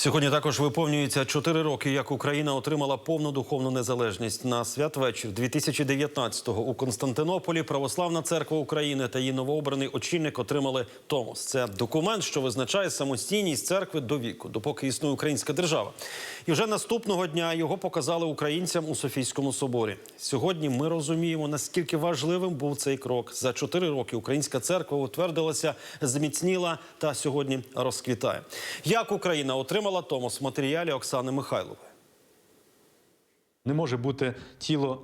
Сьогодні також виповнюється 4 роки, як Україна отримала повну духовну незалежність. На святвечір 2019-го у Константинополі Православна церква України та її новообраний очільник отримали Томос. Це документ, що визначає самостійність церкви до віку, допоки існує українська держава. І вже наступного дня його показали українцям у Софійському соборі. Сьогодні ми розуміємо, наскільки важливим був цей крок. За 4 роки українська церква утвердилася, зміцніла та сьогодні розквітає. Як Україна отримала Томос в матеріалі Оксани Михайлової? Не може бути тіло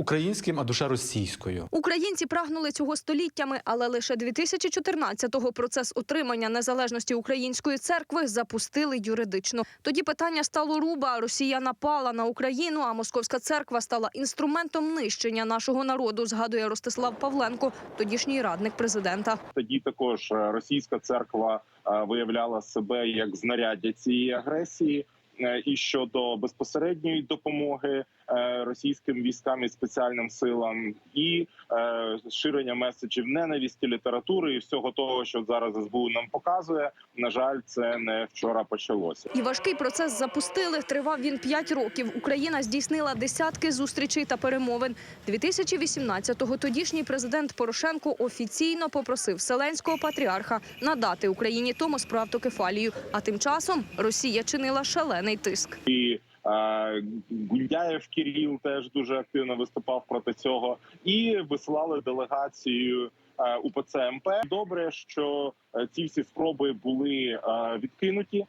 українським, а душа російською. Українці прагнули цього століттями, але лише 2014-го процес отримання незалежності української церкви запустили юридично. Тоді питання стало руба. Росія напала на Україну, а московська церква стала інструментом нищення нашого народу. Згадує Ростислав Павленко, тодішній радник президента. тоді також е, російська церква е, виявляла себе як знаряддя цієї агресії. Е, І щодо безпосередньої допомоги е, російським військам і спеціальним силам, і е, ширення меседжів ненависті, літератури і всього того, що зараз СБУ нам показує. На жаль, це не вчора почалося. І важкий процес запустили. Тривав він п'ять років. Україна здійснила десятки зустрічей та перемовин. 2018-го тодішній президент Порошенко офіційно попросив Вселенського патріарха надати Україні Томос про автокефалію. А тим часом Росія чинила шалений тиск. І е, Гундяєв Кіріл теж дуже активно виступав проти цього, і висилали делегацію е, УПЦ МП. Добре, що е, ці всі спроби були відкинуті.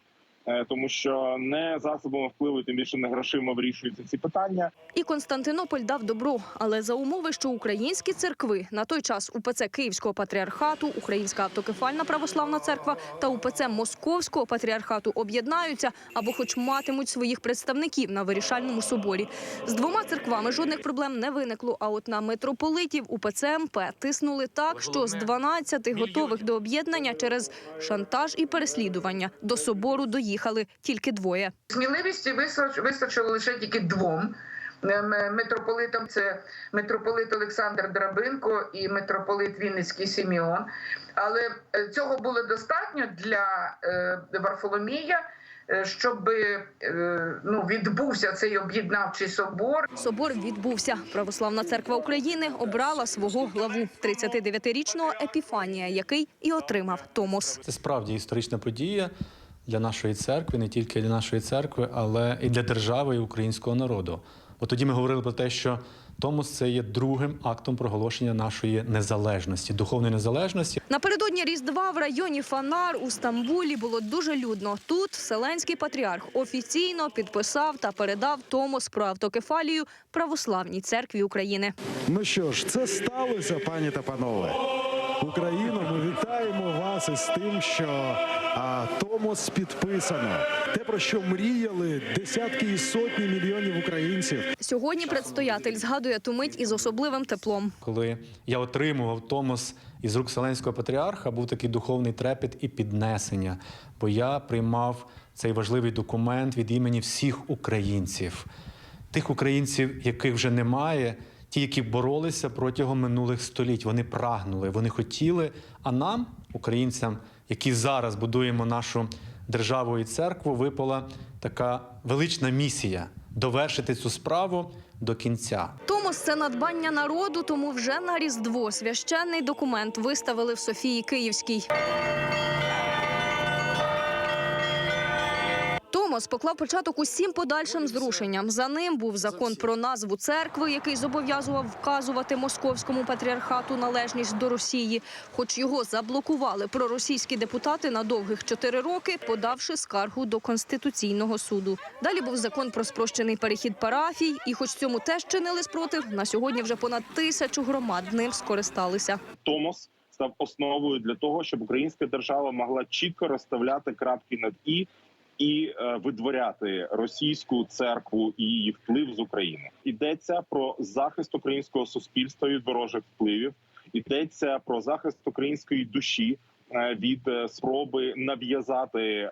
Е, Тому що не засобами впливу, тим більше не грошима вирішуються ці питання. І Константинополь дав добро, але за умови, що українські церкви на той час УПЦ Київського патріархату, Українська автокефальна православна церква та УПЦ Московського патріархату об'єднаються або хоч матимуть своїх представників на вирішальному соборі. З двома церквами жодних проблем не виникло. А от на митрополитів УПЦ МП тиснули так, що з 12 готових до об'єднання через шантаж і переслідування до собору доїхали тільки двоє. Сміливості вистачило лише тільки двом ем, митрополитам. Це митрополит Олександр Драбинко і митрополит Вінницький Сіміон. Але е, цього було достатньо для е, Варфоломія, е, щоб е, ну, відбувся цей об'єднавчий собор. Собор відбувся. Православна церква України обрала свого главу 39-річного Епіфанія, який і отримав Томос. Це справді історична подія для нашої церкви, не тільки для нашої церкви, але і для держави і українського народу. Бо тоді ми говорили про те, що Томос це є другим актом проголошення нашої незалежності, духовної незалежності. Напередодні Різдва в районі Фанар у Стамбулі було дуже людно. Тут Вселенський патріарх офіційно підписав та передав Томос про автокефалію Православній церкві України. Ну що ж, це сталося, пані та панове. Україно, ми вітаємо вас із тим, що а, Томос підписано. Те, про що мріяли десятки і сотні мільйонів українців. Сьогодні предстоятель згадує ту мить із особливим теплом. Коли я отримував Томос із рук Вселенського патріарха, був такий духовний трепет і піднесення, бо я приймав цей важливий документ від імені всіх українців, тих українців, яких вже немає, ті, які боролися протягом минулих століть. Вони прагнули, вони хотіли. А нам, українцям, які зараз будуємо нашу державу і церкву, випала така велична місія довершити цю справу до кінця. Томос це надбання народу, тому вже на Різдво священний документ виставили в Софії Київській. Томос поклав початок усім подальшим зрушенням. За ним був закон про назву церкви, який зобов'язував вказувати московському патріархату належність до Росії. Хоч його заблокували проросійські депутати на довгих чотири роки, подавши скаргу до конституційного суду. Далі був закон про спрощений перехід парафій, і, хоч цьому теж чинили спротив, на сьогодні вже понад тисячу громад ним скористалися. Томос став основою для того, щоб українська держава могла чітко розставляти крапки над і. І е, видворяти російську церкву і її вплив з України йдеться про захист українського суспільства від ворожих впливів. Йдеться про захист української душі е, від е, спроби нав'язати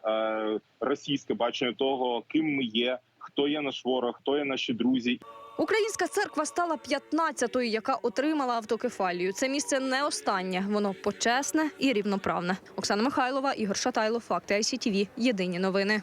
російське бачення того, ким ми є, хто є наш ворог, хто є наші друзі, Українська церква стала 15-ю, яка отримала автокефалію. Це місце не останнє, воно почесне і рівноправне. Оксана Михайлова, Ігор Шатайло, факти ICTV. Єдині новини.